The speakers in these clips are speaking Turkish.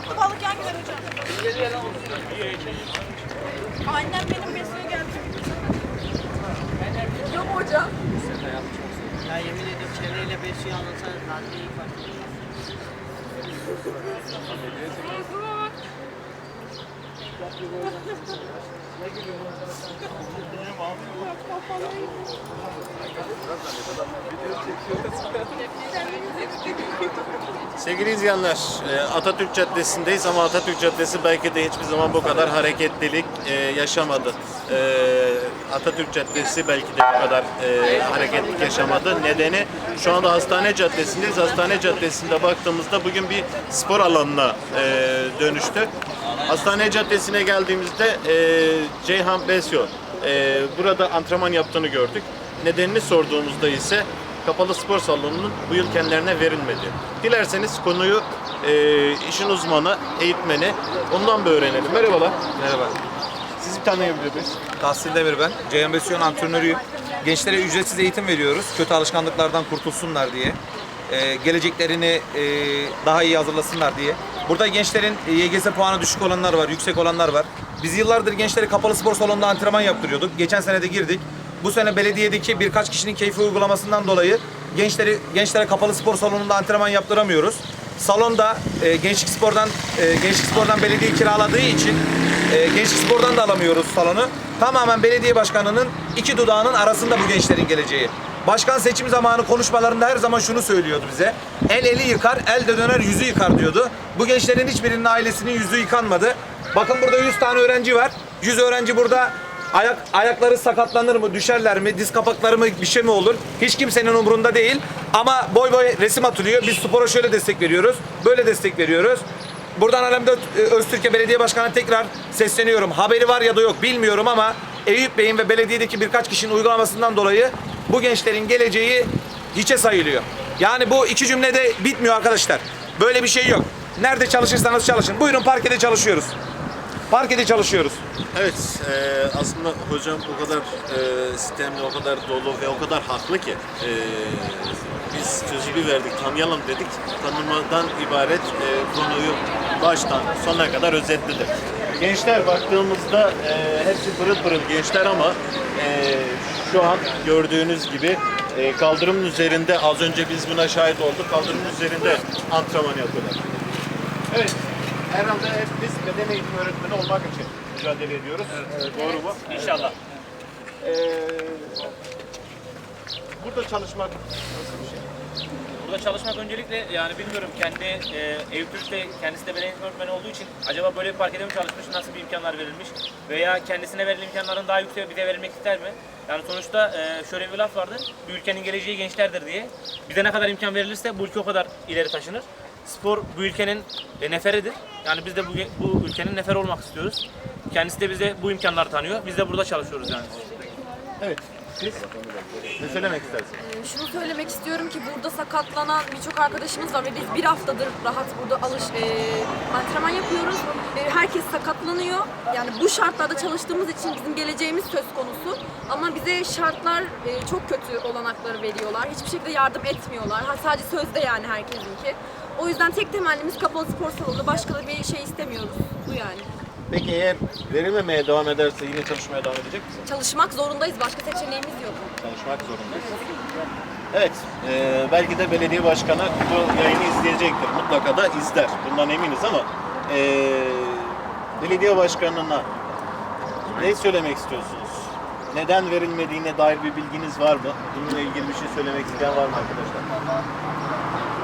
Tavuklu balık yan gider hocam. Annem benim besliyor geldi. Yok hocam? Ya yemin ediyorum çevreyle besiyor anlatsanız daha iyi fark ediyor. Sevgili izleyenler, e, Atatürk Caddesi'ndeyiz ama Atatürk Caddesi belki de hiçbir zaman bu kadar hareketlilik e, yaşamadı. E, Atatürk Caddesi belki de bu kadar hareketlilik yaşamadı. Nedeni şu anda Hastane Caddesi'ndeyiz. Hastane Caddesi'nde baktığımızda bugün bir spor alanına dönüştü. Hastane Caddesi'ne geldiğimizde Ceyhan Besyo e, burada antrenman yaptığını gördük. Nedenini sorduğumuzda ise kapalı spor salonunun bu yıl kendilerine verilmedi. Dilerseniz konuyu e, işin uzmanı, eğitmeni ondan bir öğrenelim. Merhabalar. Merhaba. Sizi tanıyabilir miyiz? Tahsin Demir ben. Ceyhan Besyon antrenörüyüm. Gençlere ücretsiz eğitim veriyoruz. Kötü alışkanlıklardan kurtulsunlar diye. Ee, geleceklerini e, daha iyi hazırlasınlar diye. Burada gençlerin e, YGS puanı düşük olanlar var, yüksek olanlar var. Biz yıllardır gençleri kapalı spor salonunda antrenman yaptırıyorduk. Geçen sene de girdik. Bu sene belediyedeki birkaç kişinin keyfi uygulamasından dolayı gençleri gençlere kapalı spor salonunda antrenman yaptıramıyoruz. Salonda e, Gençlik Spor'dan e, Gençlik Spor'dan belediye kiraladığı için e, Gençlik Spor'dan da alamıyoruz salonu. Tamamen belediye başkanının iki dudağının arasında bu gençlerin geleceği. Başkan seçim zamanı konuşmalarında her zaman şunu söylüyordu bize. El eli yıkar, el de döner yüzü yıkar diyordu. Bu gençlerin hiçbirinin ailesinin yüzü yıkanmadı. Bakın burada 100 tane öğrenci var. 100 öğrenci burada Ayak ayakları sakatlanır mı, düşerler mi, diz kapakları mı bir şey mi olur? Hiç kimsenin umurunda değil. Ama boy boy resim atılıyor. Biz spora şöyle destek veriyoruz. Böyle destek veriyoruz. Buradan Alemde Öztürk'e Belediye Başkanı'na tekrar sesleniyorum. Haberi var ya da yok bilmiyorum ama Eyüp Bey'in ve belediyedeki birkaç kişinin uygulamasından dolayı bu gençlerin geleceği hiçe sayılıyor. Yani bu iki cümlede bitmiyor arkadaşlar. Böyle bir şey yok. Nerede çalışırsanız çalışın. Buyurun parkede çalışıyoruz. Parkede çalışıyoruz. Evet, e, aslında hocam o kadar e, sistemli, o kadar dolu ve o kadar haklı ki e, biz sözü bir verdik, tanıyalım dedik. Tanımadan ibaret e, konuyu baştan sona kadar özetledi. Gençler baktığımızda e, hepsi pırıl pırıl gençler ama e, şu an gördüğünüz gibi e, kaldırımın üzerinde az önce biz buna şahit olduk. Kaldırımın üzerinde antrenman yapıyorlar. Evet. Herhalde hep biz beden eğitimi öğretmeni olmak için mücadele ediyoruz. Ee, Doğru mu? İnşallah. Ee, burada çalışmak nasıl bir şey? Burada çalışmak öncelikle yani bilmiyorum kendi e, Eyüp Türk de kendisi de eğitimi öğretmeni olduğu için acaba böyle bir parkede mi çalışmış, nasıl bir imkanlar verilmiş veya kendisine verilen imkanların daha yüksek bize verilmek ister mi? Yani sonuçta e, şöyle bir laf vardır, bir ülkenin geleceği gençlerdir diye. Bize ne kadar imkan verilirse bu ülke o kadar ileri taşınır. Spor bu ülkenin e, neferidir. Yani biz de bu, bu ülkenin neferi olmak istiyoruz. Kendisi de bize bu imkanları tanıyor. Biz de burada çalışıyoruz yani. Evet. Siz ne söylemek istersiniz? Ee, Şunu söylemek istiyorum ki burada sakatlanan birçok arkadaşımız var ve biz bir haftadır rahat burada alış e, antrenman yapıyoruz. E, herkes sakatlanıyor. Yani bu şartlarda çalıştığımız için bizim geleceğimiz söz konusu. Ama bize şartlar e, çok kötü olanakları veriyorlar. Hiçbir şekilde yardım etmiyorlar. Ha, sadece sözde yani herkesinki. O yüzden tek temennimiz kapalı spor salonu. Başka da bir şey istemiyoruz. Bu yani. Peki eğer verilmemeye devam ederse yine çalışmaya devam edecek misiniz? Çalışmak zorundayız. Başka seçeneğimiz yok. Çalışmak zorundayız. Evet, e, belki de belediye başkanı bu yayını izleyecektir. Mutlaka da izler. Bundan eminiz ama e, belediye başkanına ne söylemek istiyorsunuz? Neden verilmediğine dair bir bilginiz var mı? Bununla ilgili bir şey söylemek isteyen var mı arkadaşlar?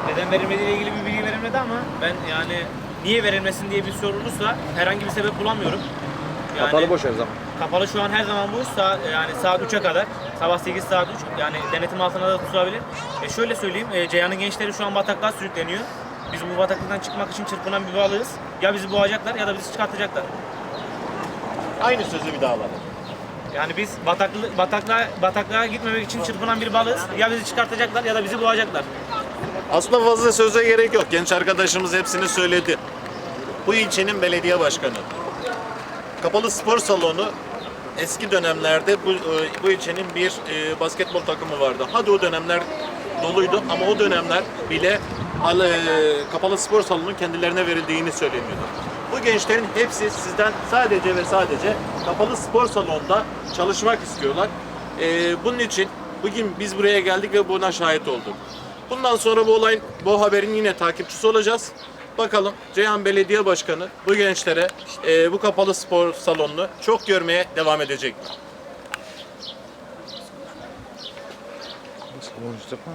Neden verilmediğiyle ilgili bir bilgi verilmedi ama ben yani niye verilmesin diye bir sorulursa herhangi bir sebep bulamıyorum. Yani, Kapalı boş her zaman. Kapalı şu an her zaman boş. Sa- yani saat 3'e kadar. Sabah 8 saat 3. Yani denetim altında da tutulabilir. E şöyle söyleyeyim. E, Ceyhan'ın gençleri şu an bataklığa sürükleniyor. Biz bu bataklıktan çıkmak için çırpınan bir balığız. Ya bizi boğacaklar ya da bizi çıkartacaklar. Aynı sözü bir daha alalım. Yani biz bataklı, bataklığa, bataklığa gitmemek için çırpınan bir balığız. Ya bizi çıkartacaklar ya da bizi boğacaklar. Aslında fazla söze gerek yok. Genç arkadaşımız hepsini söyledi. Bu ilçenin belediye başkanı. Kapalı spor salonu eski dönemlerde bu, e, bu ilçenin bir e, basketbol takımı vardı. Hadi o dönemler doluydu ama o dönemler bile e, kapalı spor salonu kendilerine verildiğini söyleniyordu. Bu gençlerin hepsi sizden sadece ve sadece kapalı spor salonunda çalışmak istiyorlar. E, bunun için bugün biz buraya geldik ve buna şahit olduk. Bundan sonra bu olayın, bu haberin yine takipçisi olacağız. Bakalım Ceyhan Belediye Başkanı bu gençlere e, bu kapalı spor salonunu çok görmeye devam edecek. Nasıl konuşacak mı?